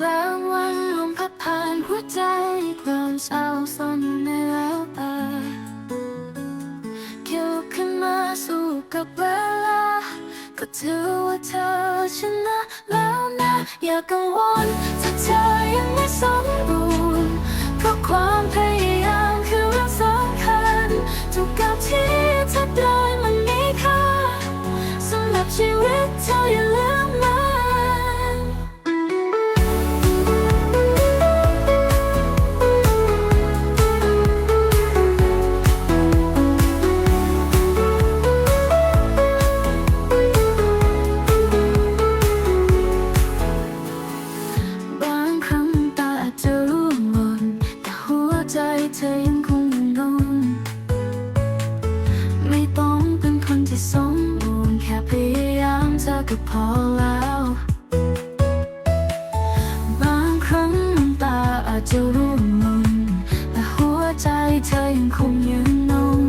บางวันลมพัดผ่านหัวใจความเศร้าซ่อนอยู่ในแววตาเกี่ยวขึ้นมาสู้กับเวลา ก็ถือว่าเธอชนะแล้วนะ อย่ากังวลถ้าเธอยังไม่สมบูรณ์เพราะความพยายามคือเรื่องสำคัญทุกก้าวที่เธอเดินมันมีค่าสำหรับชีวิต ที่สมบูรณ์แค่พยายามเธอก็พอแล้ว บางครั้งน้ำตาอาจจะร่วงหล่นแต่หัวใจเธอยังคงยืนนง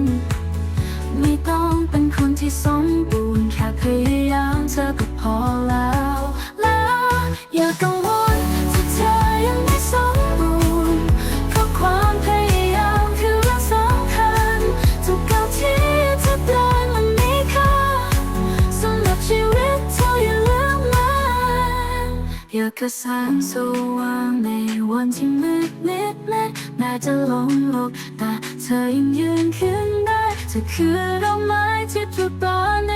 ไม่ต้องเป็นคนที่สมบูรณ์แค่พยายามเธอก็ ย่ากระแสงสว่างในวันที่มืดมิดแม้แม้จะหลงหลกแต่เธอยังยืนขึ้นได้เธอคือดอกไม้ที่ปลุกบานใน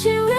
ที่